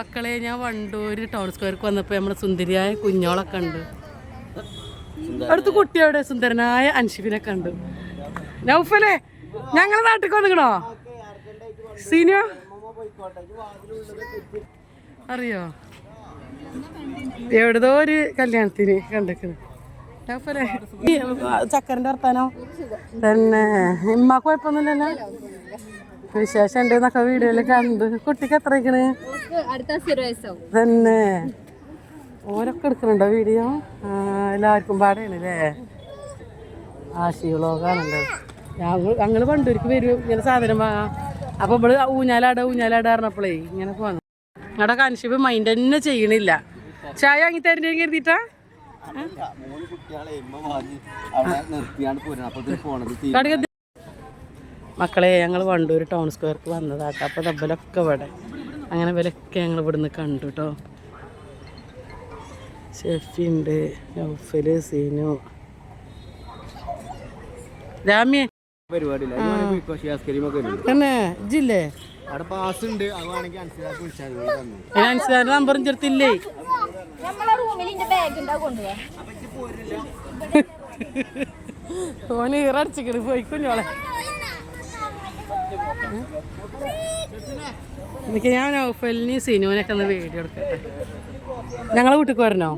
മക്കളെ ഞാൻ വണ്ടൂര് ടൗൺ സ്ക്വയർക്ക് വന്നപ്പോൾ നമ്മുടെ സുന്ദരിയായ കുഞ്ഞോളെ കണ്ടു. അടുത്ത് കുട്ടിയോടെ സുന്ദരനായ അൻഷിബിനെ കണ്ടു. നൗഫലേ ഞങ്ങളെ നാട്ടിൽ വന്നിക്കണോ? സീനിയോ? അറിയോ? എവിടുതോ ഒരു കല്യാണത്തിന് കണ്ടേക്കണ്. നൗഫലേ വർത്താനോ? തന്നെ. ഇമ്മ കുഴപ്പമൊന്നുമില്ലല്ലോ? വിശേഷം ഉണ്ട് എന്നൊക്കെ വീഡിയോയിൽ കണ്ടു. കുട്ടിക്ക് എത്ര ഇരിക്കണ് തന്നെ. ഓരൊക്കെ എടുക്കണുണ്ടോ വീഡിയോ? എല്ലാവർക്കും പാടെയാണ് അല്ലേ ആശികളോകാണല്ലോ ഞങ്ങൾ ഞങ്ങൾ പണ്ടൂർക്ക് വരും ഇങ്ങനെ സാധനം വാങ്ങാം അപ്പോൾ ഇവിടെ ഊഞ്ഞാലാട ഊഞ്ഞാലാട പറഞ്ഞപ്പോഴേ ഇങ്ങനെ പോന്നു ഞങ്ങളുടെ കൻഷിപ്പ് മൈൻഡ് തന്നെ ചെയ്യണില്ല. ചായ വാങ്ങി തരുന്നേ കരുതിട്ടാ? മൂന്ന് മക്കളെ ഞങ്ങൾ വണ്ടൂർ ടൗൺ സ്ക്വയർക്ക് വന്നതാട്ടോ. അപ്പോൾ തബലൊക്കെ ഇവിടെ. അങ്ങനെ ഇവരൊക്കെ ഞങ്ങൾ ഇവിടുന്ന് കണ്ടു കേട്ടോ ഷെഫിണ്ട് നൗഫൽ സീനു. രാമ്യേ? തന്നെ ഇജില്ലേ ഓന് ഈറടിച്ചിക്കണ്. പോയി കുഞ്ഞോളെ എനിക്ക് ഞാൻ നൗഫലിന് സിനുവിനൊക്കെ ഒന്ന് വീഡിയോ എടുക്കട്ടെ. ഞങ്ങളെ വീട്ടിൽ വരണോ?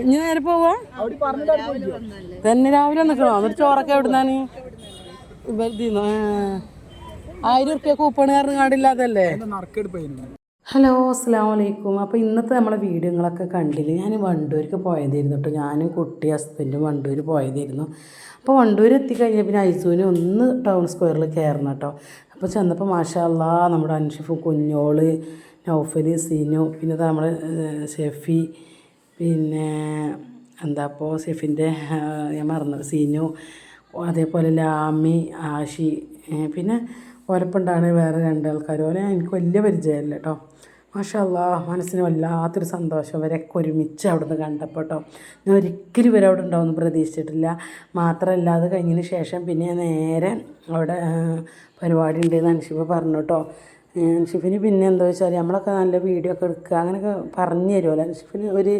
ഇനി നേരെ പോവോ? തന്നെ രാവിലെ നിൽക്കണോ എന്നിട്ട് ചോറൊക്കെ എവിടുന്നാണ്? ആയിരം ഉറുപ്പ്യ കൂപ്പൺ കാരണം കാണില്ലാതല്ലേ ഹലോ അസ്സാം വലൈക്കും അപ്പോൾ ഇന്നത്തെ നമ്മളെ വീഡിയോകളൊക്കെ കണ്ടില്ല? ഞാൻ വണ്ടൂർക്ക് പോയതായിരുന്നു കേട്ടോ ഞാനും കുട്ടി ഹസ്ബൻഡും വണ്ടൂർ പോയതായിരുന്നു. അപ്പോൾ വണ്ടൂർ എത്തിക്കഴിഞ്ഞാൽ പിന്നെ ഐസൂന് ഒന്ന് ടൗൺ സ്ക്വയറിൽ കയറണം കേട്ടോ അപ്പോൾ ചെന്നപ്പോൾ മാഷാ അല്ലാ നമ്മുടെ അൻഷിഫ് കുഞ്ഞോൾ നൗഫലി സീനു പിന്നെ നമ്മുടെ ഷെഫി പിന്നെ എന്താ അപ്പോൾ ഷെഫിന്റെ ഞാൻ മറന്നു സീനു അതേപോലെ ലാമി ആഷി പിന്നെ ഓരപ്പുണ്ടാണ് വേറെ രണ്ട് ആൾക്കാർ ഓനെ എനിക്ക് വലിയ പരിചയമില്ല കേട്ടോ മാഷല്ല മനസ്സിന് വല്ലാത്തൊരു സന്തോഷം ഇവരൊക്കെ ഒരുമിച്ച് അവിടുന്ന് കണ്ടപ്പോൾ കേട്ടോ ഞാൻ ഒരിക്കലും ഇവരെ അവിടെ ഉണ്ടാവുമെന്ന് പ്രതീക്ഷിച്ചിട്ടില്ല. മാത്രമല്ല അത് കഴിഞ്ഞതിന് ശേഷം പിന്നെ നേരെ അവിടെ പരിപാടി ഉണ്ടെന്ന് അനുഷിപ്പ് പറഞ്ഞു കേട്ടോ അനുഷിഫിന് പിന്നെ എന്താ വെച്ചാൽ നമ്മളൊക്കെ നല്ല വീഡിയോ ഒക്കെ എടുക്കുക അങ്ങനെയൊക്കെ പറഞ്ഞു തരുമല്ലോ. അനുഷിഫിന് ഒരു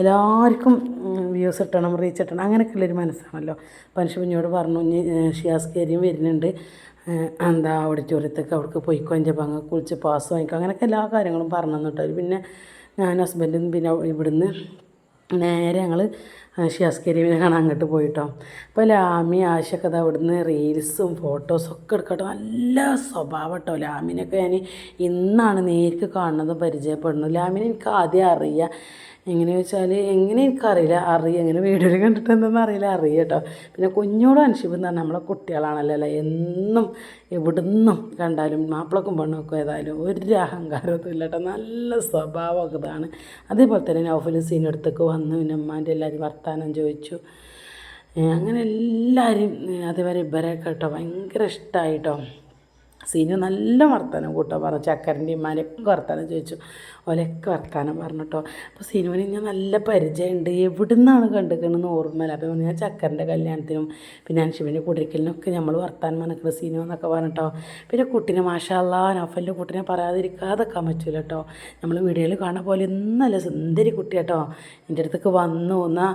എല്ലാവർക്കും വ്യൂസ് കിട്ടണം റീച്ച് കിട്ടണം അങ്ങനെയൊക്കെ ഉള്ളൊരു മനസ്സാണല്ലോ. അപ്പം അനുഷിഫിനോട് പറഞ്ഞു ഷിയാസ് കയറിയും വരുന്നുണ്ട്. എന്താ ഓഡിറ്റോറിയത്തേക്ക് അവിടേക്ക് പോയിക്കോ എന്റെ പങ്ക് കുളിച്ച് പാസ് വാങ്ങിക്കോ അങ്ങനെയൊക്കെ എല്ലാ കാര്യങ്ങളും പറഞ്ഞു തന്നിട്ട് പിന്നെ ഞാൻ ഹസ്ബൻഡും പിന്നെ ഇവിടുന്ന് നേരെ ഞങ്ങൾ ഷിയാസ്കരിവിനെ കാണാൻ അങ്ങോട്ട് പോയിട്ടോ. അപ്പോൾ ലാമി ആശയൊക്കെ അത് അവിടുന്ന് റീൽസും ഫോട്ടോസും ഒക്കെ എടുക്കട്ടോ. നല്ല സ്വഭാവം കേട്ടോ. ലാമിനൊക്കെ ഞാൻ ഇന്നാണ് നേരിട്ട് കാണുന്നത് പരിചയപ്പെടുന്നു ലാമിനെ എനിക്ക് ആദ്യം അറിയാം. എങ്ങനെ വെച്ചാൽ എങ്ങനെ എനിക്കറിയില്ല. അറിയാം എങ്ങനെ വീഡിയോയിൽ കണ്ടിട്ട് എന്തെന്ന് അറിയില്ല. അറിയാം കേട്ടോ പിന്നെ കുഞ്ഞോട് എന്ന് പറഞ്ഞാൽ നമ്മളെ കുട്ടികളാണല്ലോ അല്ലേ? എന്നും എവിടുന്നും കണ്ടാലും മാപ്പിളക്കും പെണ്ണൊക്കെ ഏതായാലും ഒരു അഹങ്കാരമൊന്നും ഇല്ല കേട്ടോ നല്ല സ്വഭാവമൊക്കെ ഇതാണ്. അതേപോലെ തന്നെ നൗഫൽ സീനടുത്തൊക്കെ വന്നു. പിന്നെ ഉമ്മാന്റെ എല്ലാവരും വർത്തമാനം ചോദിച്ചു. അങ്ങനെ എല്ലാവരും അതേപോലെ ഇവരെയൊക്കെ കേട്ടോ ഭയങ്കര ഇഷ്ടമായിട്ടോ സീനു നല്ല വർത്തമാനം കൂട്ടോ പറഞ്ഞു. ചക്കരന്റെ ഉമ്മാനൊക്കെ വർത്താനം ചോദിച്ചു. ഓലൊക്കെ വർത്താനം പറഞ്ഞു കേട്ടോ അപ്പോൾ സീനുവിന് ഞാൻ നല്ല പരിചയമുണ്ട്. എവിടെ നിന്നാണ് കണ്ടിരിക്കണമെന്ന് ഓർമ്മയില്ല. അപ്പോൾ ഞാൻ ചക്കരന്റെ കല്യാണത്തിനും പിന്നെ അൻഷിവിന്റെ കുടിരിക്കലിനൊക്കെ നമ്മൾ വർത്താനം മനക്കുന്നത് സീനു എന്നൊക്കെ പറഞ്ഞിട്ടോ പിന്നെ കുട്ടീനെ മാഷാല്ല നഫലിന്റെ കുട്ടീനെ പറയാതിരിക്കാതെക്കാൻ പറ്റില്ല കേട്ടോ നമ്മൾ വീഡിയോയിൽ കാണാൻ പോലെ ഇന്നല്ല സുന്ദരി കുട്ടി കേട്ടോ എന്റെ അടുത്തേക്ക് വന്നു. എന്നാൽ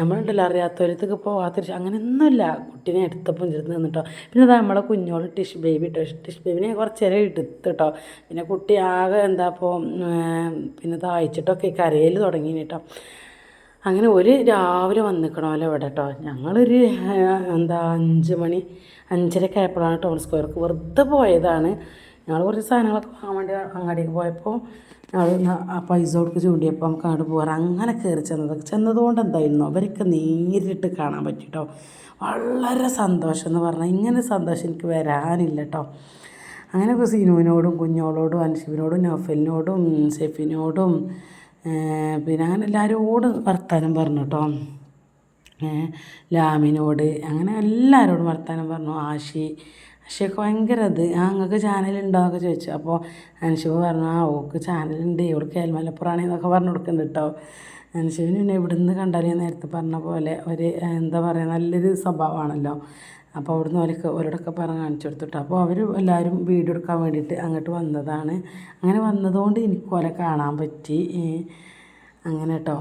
നമ്മളുണ്ടല്ലോ അറിയാത്തവരത്തേക്ക് പോകാത്തൊരു അങ്ങനെയൊന്നുമില്ല കുട്ടീനെ എടുത്തപ്പോൾ ഇരുന്ന് നിന്നിട്ടോ പിന്നെ നമ്മളെ കുഞ്ഞോളും ടിഷ് ബേബി ടിഷ് ബേബിനെ കുറച്ച് നേരം എടുത്ത് കേട്ടോ പിന്നെ കുട്ടി ആകെ എന്താ ഇപ്പോൾ പിന്നെ താഴ്ചിട്ടൊക്കെ കരയിൽ തുടങ്ങി കേട്ടോ അങ്ങനെ ഒരു രാവിലെ വന്നിക്കണമല്ലോ ഇവിടെ കേട്ടോ ഞങ്ങളൊരു എന്താ അഞ്ച് മണി അഞ്ചരക്കായപ്പോഴാണ് ടൗൺ സ്ക്വയർക്ക് വെറുതെ പോയതാണ്. ഞങ്ങൾ കുറച്ച് സാധനങ്ങളൊക്കെ വാങ്ങാൻ വേണ്ടി അങ്ങാടിക്ക് പോയപ്പോൾ ഞങ്ങൾ ആ പൈസ കൊടുത്ത് ചൂണ്ടിയപ്പോൾ നമുക്ക് അങ്ങോട്ട് പോകാറ് അങ്ങനെ കയറി ചെന്നത്. ചെന്നതുകൊണ്ട് എന്തായിരുന്നു? അവരൊക്കെ നേരിട്ട് കാണാൻ പറ്റി കേട്ടോ വളരെ സന്തോഷം എന്ന് പറഞ്ഞാൽ ഇങ്ങനെ സന്തോഷം എനിക്ക് വരാനില്ല കേട്ടോ അങ്ങനെ സീനുവിനോടും കുഞ്ഞോളോടും അൻഷിബിനോടും നൗഫലിനോടും സെഫിനോടും പിന്നെ അങ്ങനെ എല്ലാവരോടും വർത്താനം പറഞ്ഞു കേട്ടോ ലാമിനോട് അങ്ങനെ എല്ലാവരോടും വർത്താനം പറഞ്ഞു. ആഷി ആഷിയൊക്കെ ഭയങ്കര ഇത്. ആ നിങ്ങൾക്ക് ചാനലുണ്ടോ എന്നൊക്കെ ചോദിച്ചു. അപ്പോൾ അനുശിവ് പറഞ്ഞു ആ ഓക്ക് ചാനലുണ്ട് ഇവിടെ കേൽമലപ്പുറാണ് എന്നൊക്കെ പറഞ്ഞു കൊടുക്കുന്നുണ്ട് കേട്ടോ അനുശിവിന് പിന്നെ ഇവിടുന്ന് കണ്ടാൽ ഞാൻ നേരത്തെ പറഞ്ഞ പോലെ ഒരു എന്താ പറയുക നല്ലൊരു സ്വഭാവമാണല്ലോ അപ്പോൾ അവിടുന്ന് അവർക്ക് ഓരോടൊക്കെ പറഞ്ഞ് കാണിച്ചു കൊടുത്തിട്ട് അപ്പോൾ അവർ എല്ലാവരും വീഡിയോ എടുക്കാൻ വേണ്ടിയിട്ട് അങ്ങോട്ട് വന്നതാണ്. അങ്ങനെ വന്നതുകൊണ്ട് എനിക്ക് ഓലെ കാണാൻ പറ്റി. അങ്ങനെ കേട്ടോ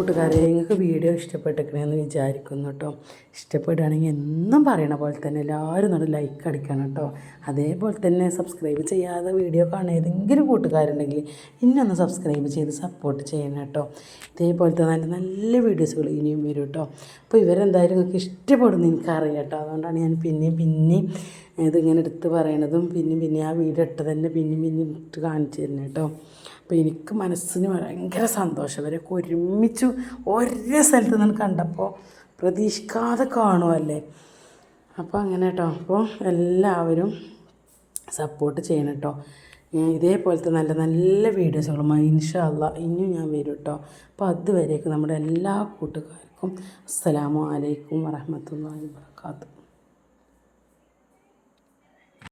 കൂട്ടുകാരെ നിങ്ങൾക്ക് വീഡിയോ ഇഷ്ടപ്പെട്ടിരിക്കണമെന്ന് വിചാരിക്കുന്നു കേട്ടോ. ഇഷ്ടപ്പെടുകയാണെങ്കിൽ എന്നും പറയണ പോലെ തന്നെ എല്ലാവരും നല്ല ലൈക്ക് അടിക്കണം കേട്ടോ. അതേപോലെ തന്നെ സബ്സ്ക്രൈബ് ചെയ്യാതെ വീഡിയോ കാണുന്ന ഏതെങ്കിലും കൂട്ടുകാരുണ്ടെങ്കിൽ ഇന്നൊന്ന് സബ്സ്ക്രൈബ് ചെയ്ത് സപ്പോർട്ട് ചെയ്യണം കേട്ടോ. ഇതേപോലത്തെ നല്ല നല്ല വീഡിയോസുകൾ ഇനിയും വരും കേട്ടോ. അപ്പോൾ ഇവരെന്തായാലും നിങ്ങൾക്ക് ഇഷ്ടപ്പെടുന്നു എനിക്കറിയാം കേട്ടോ. അതുകൊണ്ടാണ് ഞാൻ പിന്നെയും പിന്നെയും ഇതിങ്ങനെ എടുത്ത് പറയണതും പിന്നെയും പിന്നെ ആ വീഡിയോ ഇട്ട് തന്നെ പിന്നെയും പിന്നെയും ഇട്ട് കാണിച്ചു തരുന്നത് കേട്ടോ. അപ്പോൾ എനിക്ക് മനസ്സിന് ഭയങ്കര സന്തോഷം. ഇവരൊക്കെ ഒരുമിച്ച് ഒരേ സ്ഥലത്ത് നിന്ന് കണ്ടപ്പോൾ പ്രതീക്ഷിക്കാതെ കാണുമല്ലേ അപ്പോൾ അങ്ങനെ കേട്ടോ അപ്പോൾ എല്ലാവരും സപ്പോർട്ട് ചെയ്യണം കേട്ടോ ഇതേപോലത്തെ നല്ല നല്ല വീഡിയോസുകളുമായി ഇൻഷാ അല്ലാ ഇനിയും ഞാൻ വരും കേട്ടോ അപ്പോൾ അതുവരേക്ക് നമ്മുടെ എല്ലാ കൂട്ടുകാർക്കും അസ്സലാമു അലൈക്കും വറഹമത്തല്ലാഹി വാബർക്കാത്തു